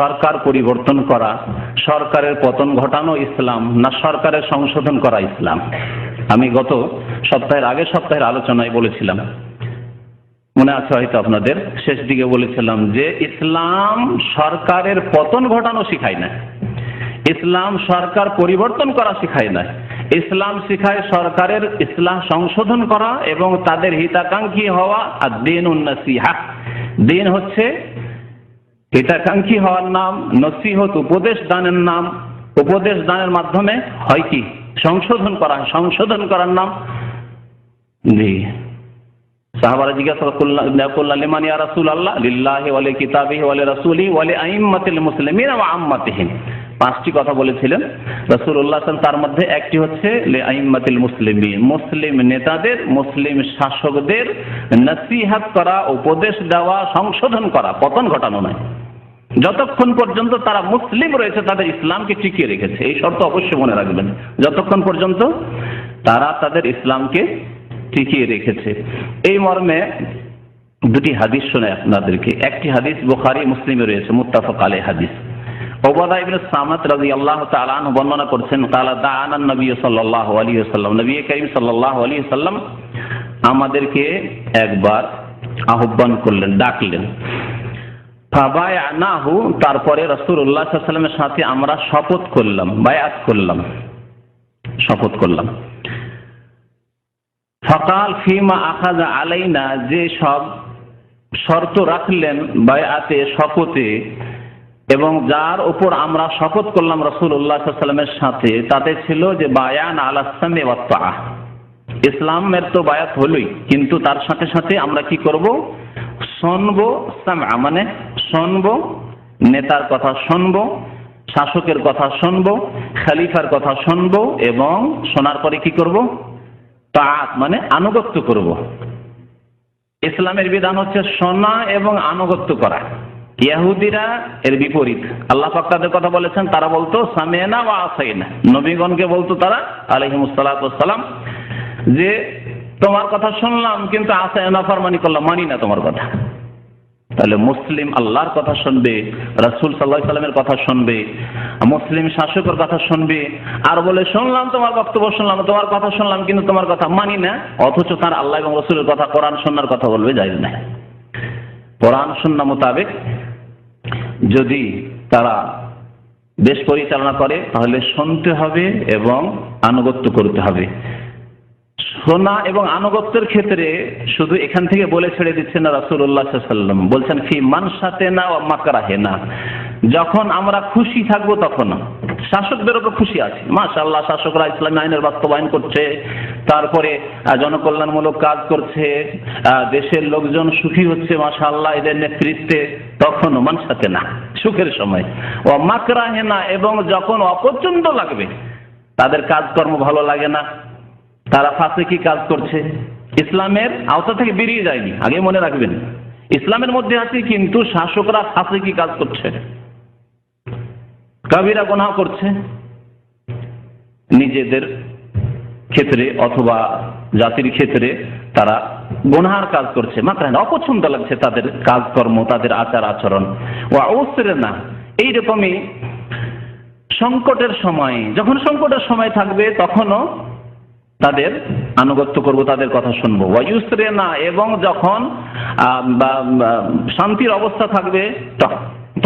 সরকার পরিবর্তন করা, সরকারের পতন ঘটানো ইসলাম না সরকারের সংশোধন করা ইসলাম। আমি গত সপ্তাহের আগের সপ্তাহের আলোচনায় বলেছিলাম। মনে আছে হয়তো আপনাদের, শেষ দিকে বলেছিলাম যে ইসলাম সরকারের পতন ঘটানো শিখায় না। ইসলাম সরকার পরিবর্তন করা শিখায় না। ইসলাম শিখায় সরকারের ইসলাম সংশোধন করা এবং তাদের হিতাকাঙ্ক্ষী হওয়া আর দিন উন্নসিহা দিন হচ্ছে হিতাকাঙ্ক্ষী হওয়ার নাম, নসিহত, উপদেশ দানের নাম। উপদেশ দানের মাধ্যমে হয় কি? সংশোধন করা সংশোধন করার নাম জি সাহাবারা জিজ্ঞাসা করলেন লিমান ইয়া রাসূল আল্লাহ লিল্লাহি ওয়া লিকিতাবিহি ওয়া লিরাসূলিহি ওয়া লিআইম্মাতিল মুসলিমিন ওয়া আম্মাতিহিম। পাঁচটি কথা বলেছিলেন। রাসূলুল্লাহ তার মধ্যে একটি হচ্ছে লিআইম্মাতিল মুসলিমিন। মুসলিম নেতাদের, মুসলিম শাসকদের নসিহত করা, উপদেশ দেওয়া, সংশোধন করা। পতন ঘটানো নয়। যতক্ষণ পর্যন্ত তারা মুসলিম রয়েছে, তাদের ইসলামকে টিকিয়ে রেখেছে। এই শর্ত অবশ্যই মনে রাখবেন। যতক্ষণ পর্যন্ত তারা তাদের ইসলামকে টিকিয়ে রেখেছে। এই মর্মে দুটি হাদিস শোনে আপনাদেরকে। একটি হাদিস বুখারি, মুসলিমে রয়েছে, মুত্তাফাক আলাই হাদিস। ওবাদা ইবনে সামাত রাদিয়াল্লাহু তাআলা আনহু বর্ণনা করছেন, কালা দাআনা নবী সাল্লাল্লাহু আলাইহি ওয়াসাল্লাম। নবী করিম সাল্লাল্লাহু আলাইহি ওয়াসাল্লাম আমাদেরকে একবার আহ্বান করলেন, ডাকলেন। তারপরে আলাইহি ওয়াসাল্লামের সাথে আমরা শপথ করলাম, বায়াত করলাম, শপথ করলাম। ফকাল ফিমা আখাজা আলাইনা, যে সব শর্ত রাখলেন বায়াতে, শপথে, এবং যার উপর আমরা শপথ করলাম রসুল্লাহ সাল্লামের সাথে, তাতে ছিল যে বায়ান আলাসামে ইসলামের তো বায়াত হলোই, কিন্তু তার সাথে সাথে আমরা কি করব? শুনব মানে শুনব, নেতার কথা শুনব, শাসকের কথা শুনব, খালিফার কথা শুনব এবং শোনার পরে কি করব? তাঁত মানে আনুগত্য করব। ইসলামের বিধান হচ্ছে শোনা এবং আনুগত্য করা। ইয়াহুদিরা এর বিপরীত। আল্লাহ পাক কথা বলেছেন, তারা বলতো সামেনা বা আসাইনা। নবীগণকে বলতো তারা আলহিমুসালাম যে তোমার কথা শুনলাম, কিন্তু আসায়না ফরমানি করলাম, মানি না তোমার কথা। তাহলে মুসলিম আল্লাহর কথা শুনবে, রাসুল সাল্লাহ সাল্লামের কথা শুনবে, মুসলিম শাসকের কথা শুনবে, আর বলে, শুনলাম তোমার বক্তব্য, শুনলাম তোমার কথা, শুনলাম কিন্তু তোমার কথা মানি না। অথচ তার আল্লাহ এবং রসুলের কথা কোরআন শোনার কথা বলবে যাই না কোরআন শূন্য মোতাবেক যদি তারা দেশ পরিচালনা করে, তাহলে শুনতে হবে এবং আনুগত্য করতে হবে। শোনা এবং আনুগত্যের ক্ষেত্রে শুধু এখান থেকে বলে ছেড়ে দিচ্ছেন না রাসুল্লাহ সাল্লাম বলছেন, ফি মান সাথে না ও মাকরাহে না। যখন আমরা খুশি থাকব তখন শাসকদের উপর খুশি আছি। মাশাল্লাহ শাসকরা ইসলামী আইনের বাস্তবায়ন করছে, তারপরে জনকল্যাণমূলক কাজ করছে দেশের লোকজন সুখী হচ্ছে মাশাল্লাহ এদের নেতৃত্বে তখনও মান সাথে না, সুখের সময়। ও মাকরাহে না, এবং যখন অপছন্দ লাগবে, তাদের কাজকর্ম ভালো লাগে না। তারা ফাঁসে কি কাজ করছে? ইসলামের আওতা থেকে বেরিয়ে যায়নি, আগে মনে রাখবেন। ইসলামের মধ্যে আছে কিন্তু শাসকরা ফাঁসে কি কাজ করছে? কাবিরা গোনা করছে। নিজেদের ক্ষেত্রে অথবা জাতির ক্ষেত্রে তারা গোনার কাজ করছে। মাত্র অপছন্দ লাগছে তাদের কাজকর্ম, তাদের আচার আচরণ। ও অবসরে না, এইরকমই সংকটের সময়, যখন সংকটের সময় থাকবে, তখনও তাদের আনুগত্য করব, তাদের কথা শুনব। ওয়ায়ুসরে না এবং যখন শান্তির অবস্থা থাকবে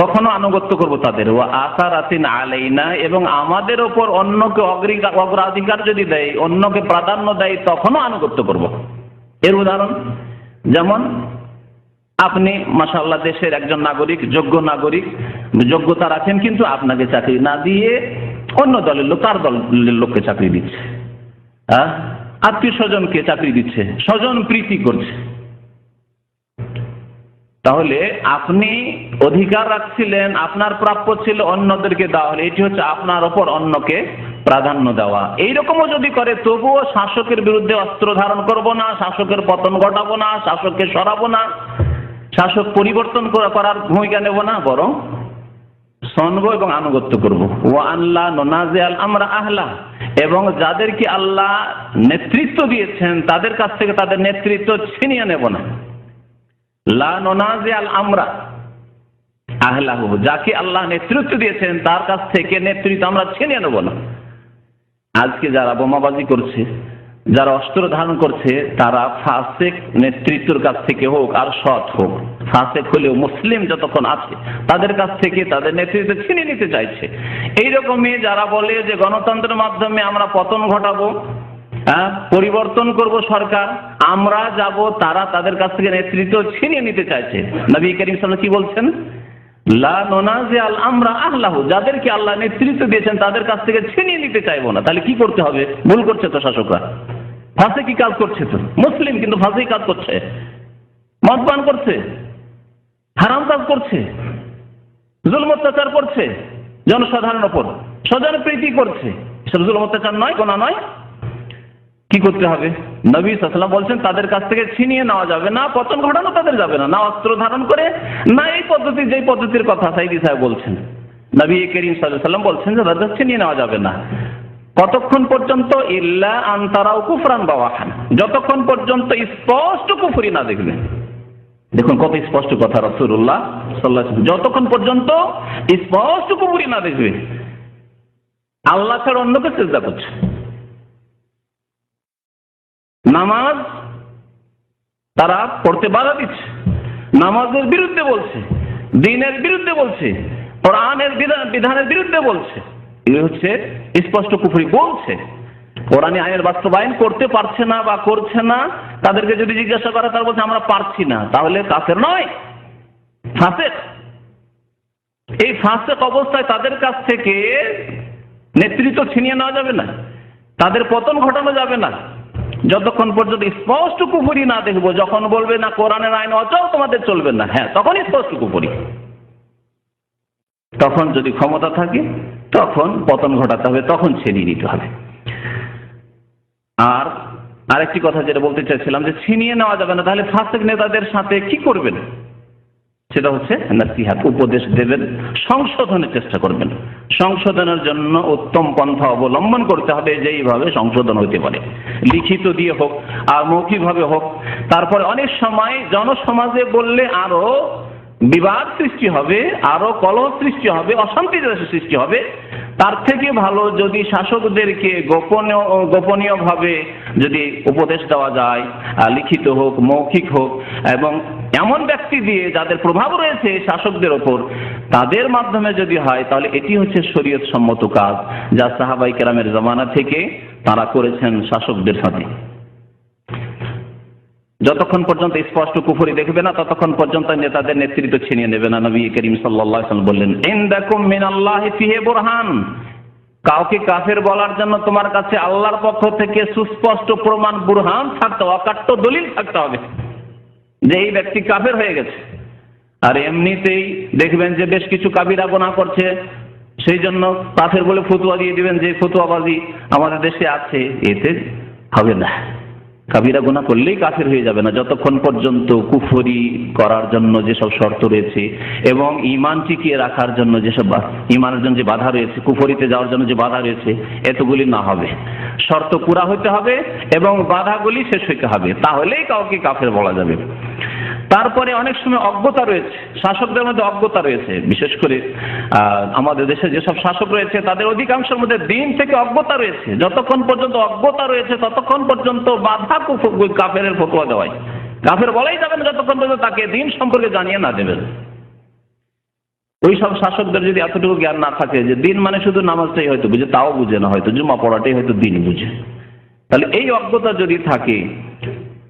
তখনও আনুগত্য করব তাদের। ও আশার আতিন আলাইনা, এবং আমাদের ওপর অন্যকে অগ্রাধিকার যদি দেয়, অন্যকে প্রাধান্য দেয়, তখনও আনুগত্য করব। এর উদাহরণ, যেমন, আপনি মাসাল্লাহ দেশের একজন নাগরিক, যোগ্য নাগরিক, যোগ্যতা রাখেন, কিন্তু আপনাকে চাকরি না দিয়ে অন্য দলের লোক, তার দলের লোককে চাকরি দিচ্ছে। আত্মীয় স্বজনকে চাকরি দিচ্ছে? স্বজন প্রীতি করছে। তাহলে আপনি অধিকার রাখছিলেন, আপনার প্রাপ্য ছিল অন্যদেরকে দেওয়া হলে, এটি হচ্ছে আপনার ওপর অন্যকে প্রাধান্য দেওয়া। এইরকমও যদি করে, তবুও শাসকের বিরুদ্ধে অস্ত্র ধারণ করব না, শাসকের পতন ঘটাবো না, শাসককে সরাবো না, শাসক পরিবর্তন করার ভূমিকা নেব না, বরং শোনব এবং আনুগত্য করব। ও আল্লাহ নোনাজে আল আমরা আহলা। এবং যাদেরকে আল্লাহ নেতৃত্ব দিয়েছেন, তাদের কাছ থেকে তাদের নেতৃত্ব ছিনিয়ে নেব না। লা নোনাজে আল আমরা আহলাহু, যাকে আল্লাহ নেতৃত্ব দিয়েছেন, তার কাছ থেকে নেতৃত্ব আমরা ছিনিয়ে নেব না। আজকে যারা বোমাবাজি করছে যারা অস্ত্র ধারণ করছে তারা ফাসেক নেতৃত্বের কাছ থেকে হোক আর সৎ হোক। ফাসেক হলেও মুসলিম যতক্ষণ আছে তাদের কাছ থেকে তাদের নেতৃত্ব ছিনিয়ে নিতে চাইছে। এইরকমই যারা বলে যে গণতন্ত্রের মাধ্যমে আমরা পতন ঘটাবো হ্যাঁ, পরিবর্তন করব সরকার আমরা যাব তারা তাদের কাছ থেকে নেতৃত্ব ছিনিয়ে নিতে চাইছে। নবী করিম সাল্লাল্লাহু কি বলছেন? লা আমরা আল্লাহু যাদেরকে আল্লাহ নেতৃত্ব দিয়েছেন তাদের কাছ থেকে ছিনিয়ে নিতে চাইব না। তাহলে কি করতে হবে? ভুল করছে তো শাসকরা। ফাঁসে কি কাজ করছে তো। মুসলিম কিন্তু ফাঁসে কাজ করছে। মদপান করছে। হারাম কাজ করছে। জুলম অত্যাচার করছে। জনসাধারণের ওপর। স্বজন প্রীতি করছে। এসব জুলম অত্যাচার নয় কোনা নয়। কি করতে হবে? নবী সাল্লাম বলছেন, তাদের কাছ থেকে ছিনিয়ে নেওয়া যাবে না, পতন ঘটানো তাদের যাবে না। না অস্ত্র ধারণ করে, না এই পদ্ধতি, যেই পদ্ধতির কথা সাইদি সাহেব বলছেন। নবী করিম সাল্লাম বলছেন যে, তাদের ছিনিয়ে নেওয়া যাবে না। কতক্ষণ পর্যন্ত? ইল্লা আন্তারাও কুফরান বাওয়াহান। যতক্ষণ পর্যন্ত স্পষ্ট কুফরি না দেখবে। দেখুন কত স্পষ্ট কথা রসুল্লাহ সাল্লাহ যতক্ষণ পর্যন্ত স্পষ্ট কুফরি না দেখবে, আল্লাহ ছাড়া অন্যকে চেষ্টা করছে নামাজ তারা পড়তে বাধা দিচ্ছে। নামাজের বিরুদ্ধে বলছে, দিনের বিরুদ্ধে বলছে বিধানের বিরুদ্ধে বলছে। এগুলো হচ্ছে স্পষ্ট কুফরি বলছে। কোরআনী আইনের বাস্তবায়ন করতে পারছে না বা করছে না, তাদেরকে যদি জিজ্ঞাসা করে, তারা বলছে, আমরা পারছি না। তাহলে কাফের নয়, ফাসেক। এই ফাসেক অবস্থায় তাদের কাছ থেকে নেতৃত্ব ছিনিয়ে নেওয়া যাবে না, তাদের পতন ঘটানো যাবে না। যতক্ষণ পর্যন্ত স্পষ্ট কুপুরি না দেখব, যখন বলবে, না, কোরআনের আইন অচল, তোমাদের চলবে না। হ্যাঁ তখন স্পষ্ট কুপুরি তখন যদি ক্ষমতা থাকে তখন পতন ঘটাতে হবে, তখন ছিনিয়ে নিতে হবে। আর আরেকটি কথা যেটা বলতে চাইছিলাম যে ছিনিয়ে নেওয়া যাবে না, তাহলে ফাসেক নেতাদের সাথে কি করবেন? সেটা হচ্ছে নাসিহাত, উপদেশ দেবেন, সংশোধনের চেষ্টা করবেন। সংশোধনের জন্য উত্তম পন্থা অবলম্বন করতে হবে, যেইভাবে সংশোধন হতে পারে। লিখিত দিয়ে হোক আর মৌখিকভাবে হোক, তারপরে অনেক সময় জনসমাজে বললে আরও বিবাদ সৃষ্টি হবে, আরও কলহ সৃষ্টি হবে, অশান্তি সৃষ্টি হবে, তার থেকে ভালো যদি শাসকদেরকে গোপনীয়, গোপনীয়ভাবে যদি উপদেশ দেওয়া যায় লিখিত হোক, মৌখিক হোক, এবং এমন ব্যক্তি দিয়ে যাদের প্রভাব রয়েছে শাসকদের ওপর, তাদের মাধ্যমে যদি হয়, তাহলে এটি হচ্ছে শরীয়ত সম্মত কাজ, যা সাহাবাই কেরামের জমানা থেকে তারা করেছেন শাসকদের সাথে। যতক্ষণ পর্যন্ত স্পষ্ট কুফরি দেখবে না, ততক্ষণ পর্যন্ত নেতাদের নেতৃত্ব ছিনিয়ে নেবে না। নবী করিম সাল্লাল্লাহু বললেন, ইনদাকুম মিনাল্লাহি ফিহি বুরহান। কাউকে কাফের বলার জন্য তোমার কাছে আল্লাহর পক্ষ থেকে সুস্পষ্ট প্রমাণ বুরহান থাকতে অকাট্য দলিল থাকতে হবে যে এই ব্যক্তি কাফের হয়ে গেছে। আর এমনিতেই দেখবেন যে বেশ কিছু কাবিরা গোনা করছে, সেই জন্য কাফের বলে ফতুয়া দিয়ে দিবেন যে ফতুয়াবাজি আমাদের দেশে আছে, এতে হবে না। কাবিরা গুনা করলেই কাফের হয়ে যাবে না। যতক্ষণ পর্যন্ত কুফরি করার জন্য যেসব শর্ত রয়েছে এবং ইমান টিকিয়ে রাখার জন্য যেসব ইমানের জন্য যে বাধা রয়েছে, কুফরিতে যাওয়ার জন্য যে বাধা রয়েছে, এতগুলি না হবে। শর্ত পুরা হতে হবে এবং বাধাগুলি শেষ হইতে হবে। তাহলেই কাউকে কাফের বলা যাবে। তারপরে অনেক সময় অজ্ঞতা রয়েছে, শাসকদের মধ্যে অজ্ঞতা রয়েছে। বিশেষ করে আমাদের দেশে যেসব শাসক রয়েছে, তাদের অধিকাংশের মধ্যে দিন থেকে অজ্ঞতা রয়েছে। যতক্ষণ পর্যন্ত অজ্ঞতা রয়েছে, ততক্ষণ পর্যন্ত বাধা কুফ- কাফের ফতোয়া দেওয়ায় কাফের বলাই যাবে না যতক্ষণ পর্যন্ত তাকে দিন সম্পর্কে জানিয়ে না দেবেন। ওই সব শাসকদের যদি এতটুকু জ্ঞান না থাকে, যে দিন মানে শুধু নামাজটাই হয়তো বুঝে, তাও বুঝে না হয়তো জুমা পড়াটাই হয়তো দিন বুঝে। তাহলে এই অজ্ঞতা যদি থাকে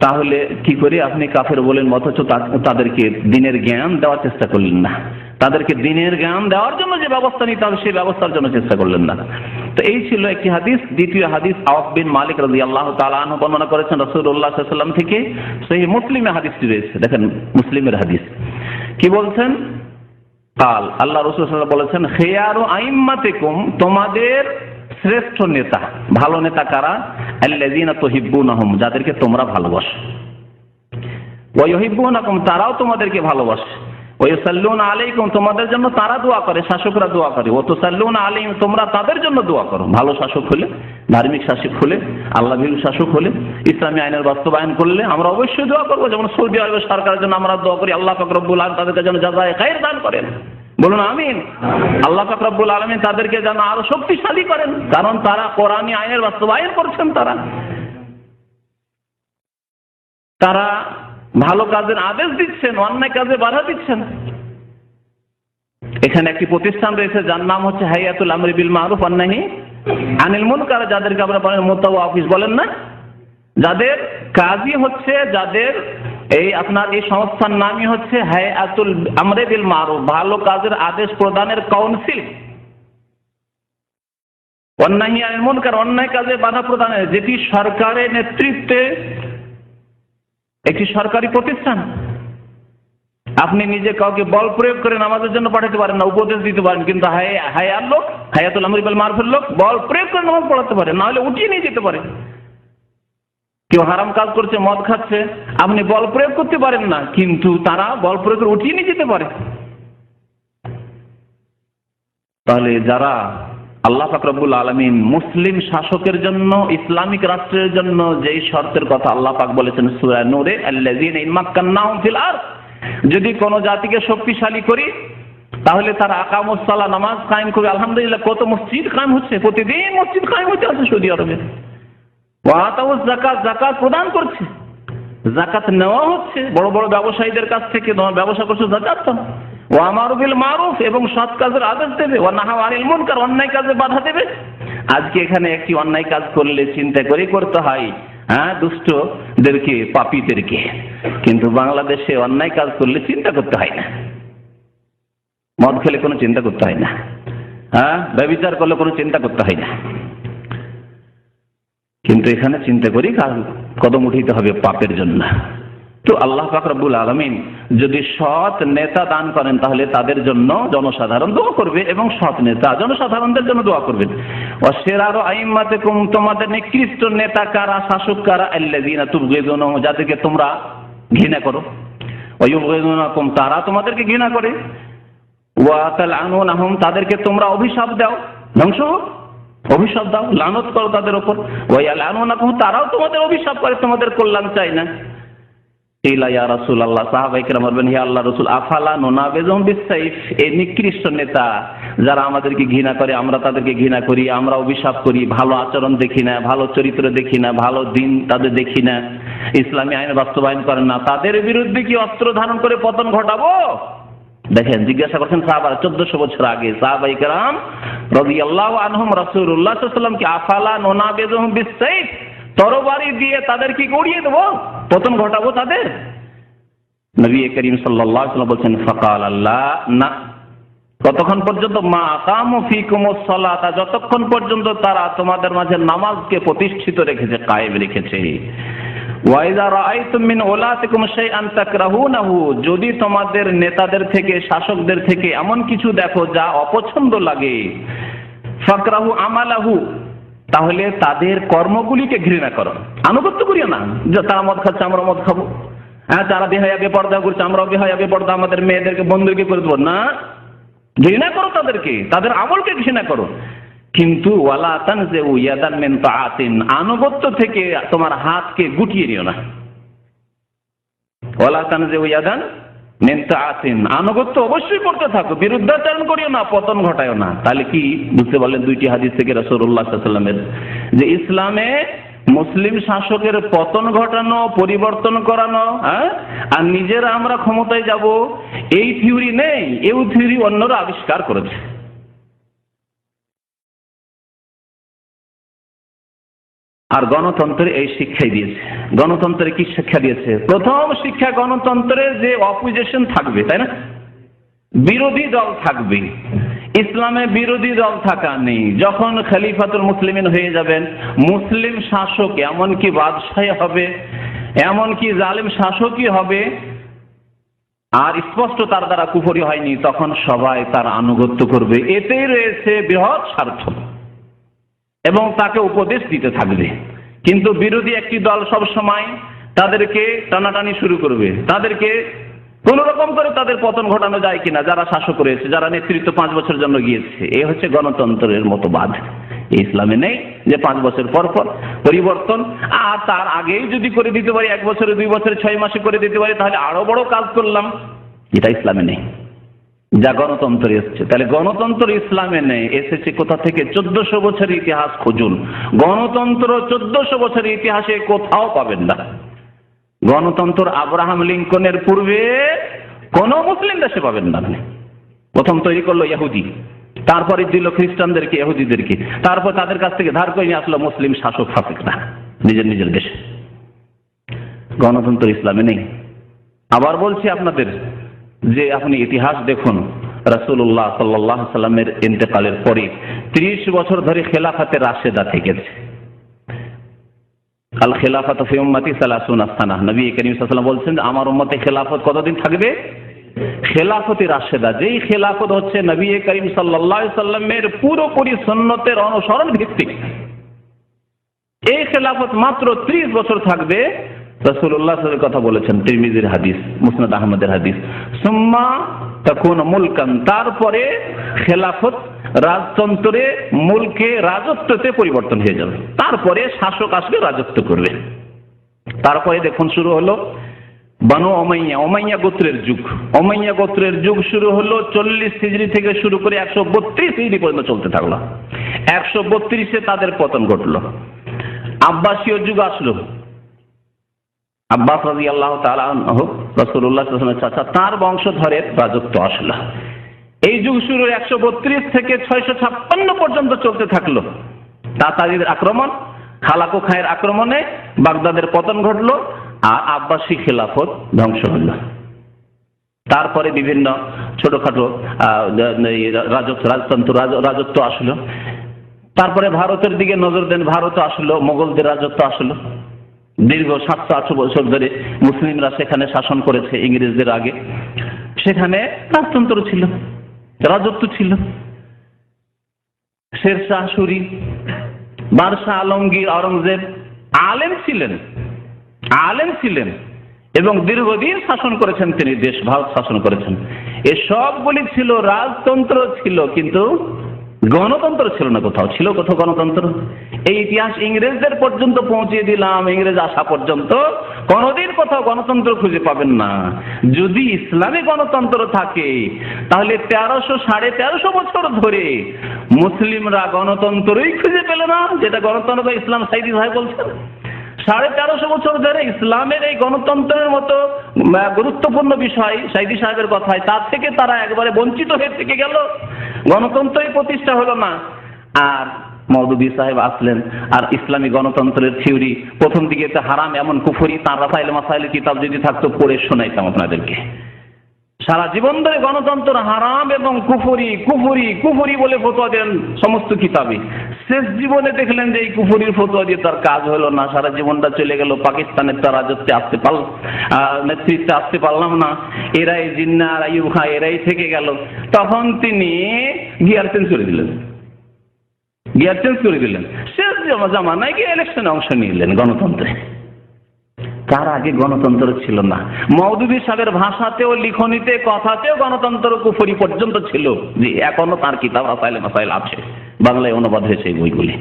তাহলে কি করে? আপনি কাফের বলেন, অথচ তাদেরকে দিনের জ্ঞান দেওয়ার চেষ্টা করলেন না। তাদেরকে দিনের জ্ঞান দেওয়ার জন্য যে ব্যবস্থা নিতে হবে, সেই ব্যবস্থার জন্য চেষ্টা করলেন না। তো এই ছিল একটি হাদিস। দ্বিতীয় হাদিস, আওয়াফ বিন মালিক রাজি আল্লাহ তালু বর্ণনা করেছেন রসুল্লাহ সাল্লাম থেকে। সেই মুসলিমে হাদিসটি রয়েছে। দেখেন, মুসলিমের হাদিস। কি বলছেন? কাল আল্লাহ রসুল বলেছেন, খেয়ারু আইম্মাতিকুম, তোমাদের শ্রেষ্ঠ নেতা, ভালো নেতা কারা? আল্লাযীনা তুহিব্বুনাহুম, যাদেরকে তোমরা ভালোবাসো। ওয়া ইউহিব্বুনাকুম তারাও তোমাদেরকে ভালোবাসে। ওয়া ইউসাল্লুনা আলাইকুম, তোমাদের জন্য তারা দোয়া করে, শাসকরা দোয়া করে। ওয়া তুসাল্লুনা আলাইহিম, তোমরা তাদের জন্য দোয়া করো। ভালো শাসক হলে, ধার্মিক শাসক হলে, আল্লাহ ভীরু শাসক হলে, ইসলামী আইনের বাস্তবায়ন করলে আমরা অবশ্যই দোয়া করব। যেমন সৌদি আরবের সরকারের জন্য আমরা দোয়া করি, আল্লাহ পাক রব্বুল আলামিন তাদেরকে যেন জাযায়ে খায়ের দান করেন। বলুন, আমিন। আল্লাহ ফাকরাবুল আলমিন তাদেরকে যেন আরও শক্তিশালী করেন, কারণ তারা কোরআনী আইনের বাস্তবায়ন করছেন তারা। তারা ভালো কাজের আদেশ দিচ্ছেন, অন্যায় কাজে বাধা দিচ্ছেন। এখানে একটি প্রতিষ্ঠান রয়েছে, যার নাম হচ্ছে হাইয়াতুল আমরি বিল মারুফ অন্যাহি আনিল মুনকার, যাদেরকে আমরা বলেন অফিস বলেন না। যাদের কাজই হচ্ছে, যাদের এই আপনার এই সংস্থার নামই হচ্ছে হায়াতুল আমরে বিল মারুফ। ভালো কাজের আদেশ প্রদানের কাউন্সিল। অন্যায় আনিল মুনকার, অন্যায় কাজে বাধা প্রদানের যেটি সরকারের নেতৃত্বে একটি সরকারি প্রতিষ্ঠান। আপনি নিজে কাউকে বল প্রয়োগ করে নামাজের জন্য পাঠাতে পারেন না, উপদেশ দিতে পারেন, কিন্তু হায়ার লোক, হায়াতুল আমরিবাল মারফের লোক বল প্রয়োগ করে নামাজ পড়াতে পারে, না হলে উঠিয়ে নিয়ে যেতে পারে। কেউ হারাম কাজ করছে, মদ খাচ্ছে, আপনি বল প্রয়োগ করতে পারেন না, কিন্তু তারা বল প্রয়োগ করে উঠিয়ে নিয়ে যেতে পারে। তাহলে যারা আল্লাহ ফাকরবুল আলমিন মুসলিম শাসকের জন্য, ইসলামিক রাষ্ট্রের জন্য যেই শর্তের কথা আল্লাহ পাক বলেছেন সুরা নূরে আরদ, যদি কোন জাতিকে শক্তিশালী করি, তাহলে তার আকামুসালা নামাজ কায়েম করবে। আলহামদুলিল্লাহ, কত মসজিদ কায়েম হচ্ছে, প্রতিদিন মসজিদ কায়েম হচ্ছে সৌদি আরবে। ওয়াতাউ জাকাত জাকাত প্রদান করছে। জাকাত নেওয়া হচ্ছে। বড় বড় ব্যবসায়ীদের কাছ থেকে তোমার ব্যবসা করছ জাকাত তো। ও আমার বিল মারুফ, এবং সৎ কাজের আদেশ দেবে। ও নাহা আনিল মুনকার, অন্যায় কাজে বাধা দেবে। আজকে এখানে একটি অন্যায় কাজ করলে চিন্তা করে করতে হয়। হ্যাঁ দুষ্টদেরকে, পাপীদেরকে। কিন্তু বাংলাদেশে অন্যায় কাজ করলে চিন্তা করতে হয় না। মদ খেলে কোনো চিন্তা করতে হয় না। হ্যাঁ ব্যবচার করলে কোনো চিন্তা করতে হয় না। কিন্তু এখানে চিন্তা করি কারণ কদম উঠিতে হবে পাপের জন্য। তো আল্লাহ পাক রব্বুল আলমিন যদি সৎ নেতা দান করেন, তাহলে তাদের জন্য জনসাধারণ দোয়া করবে এবং সৎ নেতা জনসাধারণদের জন্য দোয়া করবেন অশের আরও আইমাতে কুম তোমাদের নিকৃষ্ট নেতা কারা, শাসক কারা? আল্লাযিনা তুবগিদুন যাদেরকে তোমরা ঘৃণা করো। ওয়ুবগিদুনাকুম তারা তোমাদেরকে ঘৃণা করে। ওয়া তালআনুনাহুম, তাদেরকে তোমরা অভিশাপ দাও। ধ্বংস হোক। অভিশাপ দাও, লানত করো তাদের ওপর। লানুনাকুম তারাও তোমাদের অভিশাপ করে, তোমাদের কল্যাণ চাই না। নিকৃষ্ট নেতা, যারা আমাদেরকে ঘৃণা করে, আমরা তাদেরকে ঘৃণা করি, আমরা অভিশাপ করি, ভালো আচরণ দেখি না, ভালো চরিত্র দেখি না, ভালো দিন তাদের দেখি না। ইসলামী আইন বাস্তবায়ন করেন না, তাদের বিরুদ্ধে কি অস্ত্র ধারণ করে পতন ঘটাবো? দেখেন, জিজ্ঞাসা করছেন সাহাবার, চোদ্দশো বছর আগে সাহাবাই কালাম রবি আল্লাহ আনহম রসুল্লাহাম কি আফালা নোনা বেদম বিসাইফ তরবারি দিয়ে তাদের কি গড়িয়ে দেবো? পতন ঘটাবো তাদের? নবী করিম সাল্লাম বলছেন ফকাল আল্লাহ না। কতক্ষণ পর্যন্ত? মা কাম ফিকুমসলাতা যতক্ষণ পর্যন্ত তারা তোমাদের মাঝে নামাজকে প্রতিষ্ঠিত রেখেছে, কায়েম রেখেছে। যদি তোমাদের নেতাদের থেকে, শাসকদের থেকে এমন কিছু দেখো যা অপছন্দ লাগে, ফকরাহু আমালাহু, তাহলে তাদের কর্মগুলিকে ঘৃণা করো। আনুগত্য করিও না, যে তারা মদ খাচ্ছে আমরা মদ খাব। হ্যাঁ তারা বেহায়া, বেপর্দা করছে, আমরাও বেহায়া, বেপর্দা, আমাদের মেয়েদেরকে বন্ধুকে করে দেবো। না, ঘৃণা করো তাদেরকে, তাদের আমলকে ঘৃণা করো। কিন্তু ওয়ালাতান যে মেন আনুগত্য থেকে তোমার হাতকে গুটিয়ে নিও না। ওয়ালা তান যে ইয়াদান মেনতা আতিন আনুগত্য অবশ্যই করতে থাকো, বিরুদ্ধাচরণ করিও না, পতন ঘটায়ও না। তাহলে কি বুঝতে পারলেন দুইটি হাদিস থেকে রসুল্লাহ সাল্লামের যে ইসলামে মুসলিম শাসকের পতন ঘটানো, পরিবর্তন করানো হ্যাঁ? আর নিজেরা আমরা ক্ষমতায় যাব, এই থিওরি নেই এই থিওরি অন্যরা আবিষ্কার করেছে। আর গণতন্ত্রের এই শিক্ষাই দিয়েছে। গণতন্ত্রে কি শিক্ষা দিয়েছে? প্রথম শিক্ষা গণতন্ত্রের যে অপোজিশন থাকবে, তাই না? বিরোধী দল থাকবে। ইসলামে বিরোধী দল থাকা নেই। যখন খলিফাতুল মুসলিমিন হয়ে যাবেন, মুসলিম শাসক এমনকি বাদশাহী হবে, এমনকি জালিম শাসকই হবে, আর স্পষ্ট তার দ্বারা কুফরি হয়নি, তখন সবাই তার আনুগত্য করবে। এতেই রয়েছে বৃহৎ স্বার্থ। এবং তাকে উপদেশ দিতে থাকবে। কিন্তু বিরোধী একটি দল সব সময় তাদেরকে টানাটানি শুরু করবে। তাদেরকে কোন রকম করে তাদের পতন ঘটানো যায় কিনা, যারা শাসক রয়েছে, যারা নেতৃত্ব পাঁচ বছরের জন্য গিয়েছে, এ হচ্ছে গণতন্ত্রের মতবাদ ইসলামে নেই যে পাঁচ বছর পর পর পরিবর্তন, আর তার আগেই যদি করে দিতে পারি, এক বছরে, দুই বছরে, ছয় মাসে করে দিতে পারি, তাহলে আরও বড় কাজ করলাম। এটা ইসলামে নেই। যা গণতন্ত্র এসছে। তাহলে গণতন্ত্র ইসলামে নেই, এসেছে কোথা থেকে? চোদ্দশো বছরের ইতিহাস খুঁজুন। গণতন্ত্র চোদ্দশো বছরের ইতিহাসে কোথাও পাবেন না। গণতন্ত্র আব্রাহাম লিঙ্কনের পূর্বে কোন মুসলিম দেশে পাবেন না আপনি। প্রথম তৈরি করল ইহুদি। তারপরে দিল খ্রিস্টানদেরকে, ইহুদিদেরকে। তারপর তাদের কাছ থেকে ধার করে নিয়ে আসলো মুসলিম শাসক ফাসিকরা নিজের নিজের দেশে। গণতন্ত্র ইসলামে নেই। আবার বলছি আপনাদের যে আপনি ইতিহাস দেখুন, রাসূলুল্লাহ সাল্লাহ সাল্লামের ইন্তেকালের পরে ত্রিশ বছর ধরে খেলাফাতে রাশেদা থেকেছে। আল খেলাফত ফি সালাসুন আস্তানা নবী করিম সাল্লাল্লাহু বলছেন, আমার উম্মতে খেলাফত কতদিন থাকবে? খেলাফতি রাশেদা, যেই খেলাফত হচ্ছে নবী করিম সাল্লাল্লাহু সাল্লামের পুরোপুরি সুন্নতের অনুসরণ ভিত্তিক। এই খেলাফত মাত্র ত্রিশ বছর থাকবে রসুল্লাহ কথা বলেছেন, তিরমিজির হাদিস, মুসনাদ আহমদের হাদিস। সুম্মা তখন মুলকান, তারপরে খেলাফত রাজতন্ত্রে মুলকে রাজত্বতে পরিবর্তন হয়ে যাবে। তারপরে শাসক আসবে, রাজত্ব করবে। তারপরে দেখুন, শুরু হলো বানু অমাইয়া অমাইয়া গোত্রের যুগ। অমাইয়া গোত্রের যুগ শুরু হলো চল্লিশ হিজড়ি থেকে শুরু করে একশো বত্রিশ হিজড়ি পর্যন্ত চলতে থাকল। একশো বত্রিশে তাদের পতন ঘটলো। আব্বাসীয় যুগ আসলো। আব্বাস রাজি আল্লাহ রসুল্লাহ চাচা, তার বংশধরের রাজত্ব আসলো। এই যুগ শুরু একশো বত্রিশ থেকে ছয়শো ছাপ্পান্ন পর্যন্ত চলতে থাকল। তাতারিদের আক্রমণ, খালাকু খায়ের আক্রমণে বাগদাদের পতন ঘটলো আর আব্বাসী খেলাফত ধ্বংস হলো। তারপরে বিভিন্ন ছোটখাটো রাজত্ব, রাজতন্ত্র রাজত্ব আসলো। তারপরে ভারতের দিকে নজর দেন, ভারত আসলো, মোগলদের রাজত্ব আসলো। দীর্ঘ সাতশো আটশো বছর ধরে মুসলিমরা সেখানে শাসন করেছে ইংরেজদের আগে। সেখানে রাজতন্ত্র ছিল, রাজত্ব ছিল। শেরশাহ সুরি, বাদশাহ আলমগীর আওরঙ্গজেব আলেম ছিলেন আলেম ছিলেন এবং দীর্ঘদিন শাসন করেছেন তিনি, দেশ, ভারত শাসন করেছেন। এ সবগুলি ছিল, রাজতন্ত্র ছিল, কিন্তু গণতন্ত্র ছিল না কোথাও, ছিল কোথাও গণতন্ত্র। এই ইতিহাস ইংরেজদের পর্যন্ত পৌঁছে দিলাম, ইংরেজ আসা পর্যন্ত। কোনোদিন কোথাও গণতন্ত্র খুঁজে পাবেন না। যদি ইসলামী গণতন্ত্র থাকে, তাহলে তেরোশো সাড়ে তেরোশো বছর ধরে মুসলিমরা গণতন্ত্রই খুঁজে পেল না, যেটা গণতন্ত্র ইসলাম সাইদি ভাই বলছেন। সাড়ে তেরোশো বছর ধরে ইসলামের এই গণতন্ত্রের মতো গুরুত্বপূর্ণ বিষয় সাইদি সাহেবের কথায়, তার থেকে তারা একবারে বঞ্চিত হয়ে থেকে গেল। গণতন্ত্রই প্রতিষ্ঠা হলো না। আর মৌদুদি সাহেব আসলেন, আর ইসলামী গণতন্ত্রের থিওরি, প্রথম দিকে তো হারাম, এমন কুফরি, তার রাসাইল মাসাইল কিতাব যদি থাকতো, পড়ে শোনাইতাম আপনাদেরকে। সারা জীবন ধরে গণতন্ত্র হারাম এবং কুফুরি কুফুরি কুফুরি বলে ফতোয়া দেন সমস্ত কিতাবে। শেষ জীবনে দেখলেন যে এই কুফুরির ফতোয়া দিয়ে তার কাজ হলো না, সারা জীবনটা চলে গেল পাকিস্তানের তার রাজত্বে আসতে পারল নেতৃত্বে আসতে পারলাম না। এরাই জিন্না আর খা এরাই থেকে গেল। তখন তিনি গিয়ার চেঞ্জ করে দিলেন। গিয়ার চেঞ্জ করে দিলেন। শেষ জামানায় গিয়ে ইলেকশনে অংশ নিলেন গণতন্ত্রে। তার আগে গণতন্ত্র ছিল না। মৌদুদি সাহেবের ভাষাতেও, লিখনিতে, কথাতেও গণতন্ত্র কুফরি পর্যন্ত ছিল। যে এখনও তার কিতাব রাসাইলে মাসাইল আছে। বাংলায় অনুবাদ হয়েছে এই বইগুলি।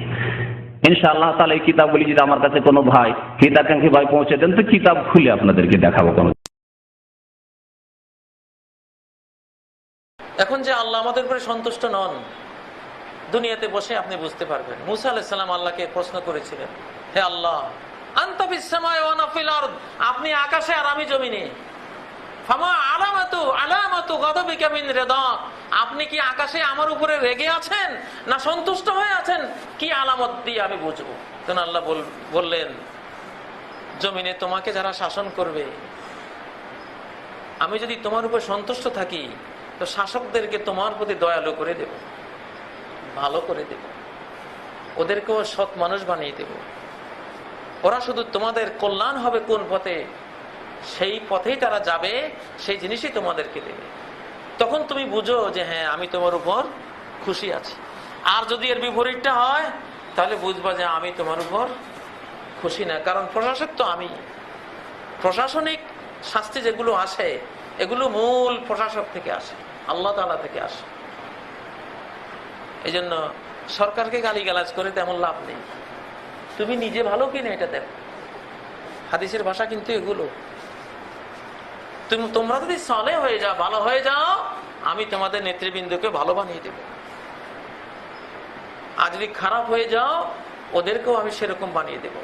ইনশাআল্লাহ তাহলে এই কিতাবগুলি যদি আমার কাছে কোনো ভাই হিতাকাঙ্ক্ষী ভাই পৌঁছে দেন, তো কিতাব খুলে আপনাদেরকে দেখাবো কোনো। এখন যে আল্লাহ আমাদের উপরে সন্তুষ্ট নন, দুনিয়াতে বসে আপনি বুঝতে পারবেন। মুসা আলাইসাল্লাম আল্লাহকে প্রশ্ন করেছিলেন, হে আল্লাহ। আপনি আকাশে আর আমি জমিনে। আলামাতু আলামাতু গাদাবিকা মিন রিদা। আপনি কি আকাশে আমার উপরে রেগে আছেন না সন্তুষ্ট হয়ে আছেন? কি আলামত দিয়ে আমি বুঝব? তখন আল্লাহ বললেন, জমিনে তোমাকে যারা শাসন করবে, আমি যদি তোমার উপর সন্তুষ্ট থাকি, তো শাসকদেরকে তোমার প্রতি দয়ালু করে দেব, ভালো করে দেব। ওদেরকেও সৎ মানুষ বানিয়ে দেব। ওরা শুধু তোমাদের কল্যাণ হবে কোন পথে? সেই পথেই তারা যাবে, সেই জিনিসই তোমাদেরকে দেবে। তখন তুমি বুঝো যে হ্যাঁ আমি তোমার উপর খুশি আছি। আর যদি এর বিপরীতটা হয়, তাহলে বুঝবা যে আমি তোমার উপর খুশি না। কারণ প্রশাসক তো আমি। প্রশাসনিক শাস্তি যেগুলো আসে, এগুলো মূল প্রশাসক থেকে আসে, আল্লাহ তালা থেকে আসে। এই জন্য সরকারকে গালিগালাজ করে তেমন লাভ নেই। তুমি নিজে ভালো কিনা এটা দেখো। হাদিসের ভাষা কিন্তু এগুলো। তুমি তোমরা যদি সলে হয়ে যাও, ভালো হয়ে যাও, আমি তোমাদের নেতৃবৃন্দকে ভালো বানিয়ে দেব। আর যদি খারাপ হয়ে যাও, ওদেরকেও আমি সেরকম বানিয়ে দেব।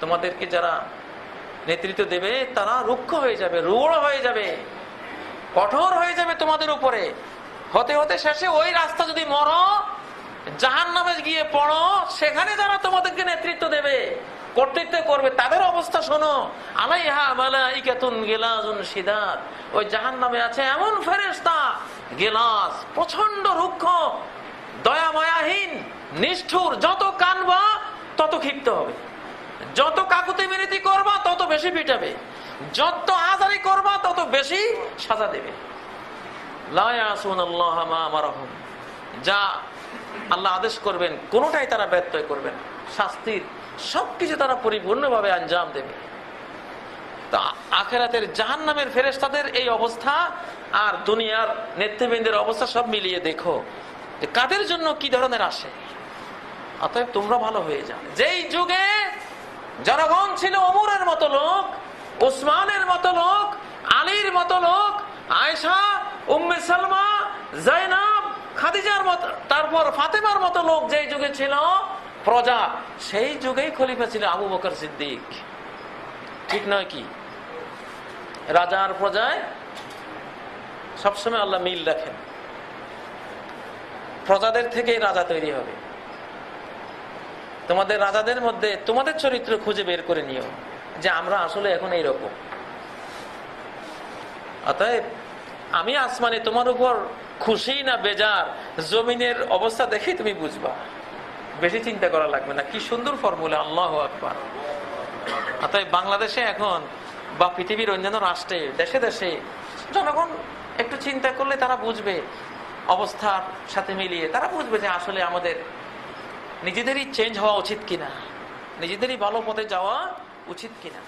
তোমাদেরকে যারা নেতৃত্ব দেবে, তারা রুক্ষ হয়ে যাবে রুড় হয়ে যাবে, কঠোর হয়ে যাবে তোমাদের উপরে। হতে হতে শেষে ওই রাস্তা যদি মরো জাহান নামে গিয়ে পড়ো, সেখানে যারা তোমাদেরকে নেতৃত্ব দেবে কর্তৃত্ব করবে, তাদের অবস্থা শোনো। আলাইহা মালাইকাতুন গিলাজুন সিদাত ওই জাহান নামে আছে এমন ফেরেশতা গিলাস প্রচণ্ড রুক্ষ দয়া মায়াহীন নিষ্ঠুর, যত কানবা তত ক্ষিপ্ত হবে। যত কাকুতি মিনতি করবা তত বেশি পিটাবে। যত আজারি করবা তত বেশি সাজা দেবে। যা আল্লাহ আদেশ করবেন, কোনোটাই তারা ব্যত্যয় করবেন না। সবকিছু তারা পরিপূর্ণভাবে আঞ্জাম দেবে। তা আখেরাতের জাহান নামের ফেরেস্তাদের এই অবস্থা আর দুনিয়ার নেতৃবৃন্দের অবস্থা সব মিলিয়ে দেখো কাদের জন্য কি ধরনের আসে। অতএব তোমরা ভালো হয়ে যাও। যেই যুগে জনগণ ছিল অমরের মতো লোক, উসমানের মতো লোক, আলীর মতো লোক আয়সা উম্মে সালমা জাইনাব খাদিজার মতো, তারপর ফাতেমার মতো লোক যেই যুগে ছিল প্রজা, সেই যুগেই খলিফা ছিল আবু বকর সিদ্দিক। ঠিক নয় কি? রাজার প্রজায় সবসময় আল্লাহ মিল রাখেন। প্রজাদের থেকেই রাজা তৈরি হবে। তোমাদের রাজাদের মধ্যে তোমাদের চরিত্র খুঁজে বের করে নিও যে আমরা আসলে এখন এইরকম। অতএব আমি আসমানে তোমার উপর খুশি না বেজার, জমিনের অবস্থা দেখেই তুমি বুঝবা। বেশি চিন্তা করা লাগবে না। কি সুন্দর ফর্মুলা আল্লাহ আকবার। অতএব বাংলাদেশে এখন বা পৃথিবীর অন্যান্য রাষ্ট্রে, দেশে দেশে জনগণ একটু চিন্তা করলে তারা বুঝবে, অবস্থার সাথে মিলিয়ে তারা বুঝবে যে আসলে আমাদের নিজেদেরই চেঞ্জ হওয়া উচিত কিনা, নিজেদেরই ভালো পথে যাওয়া উচিত কিনা।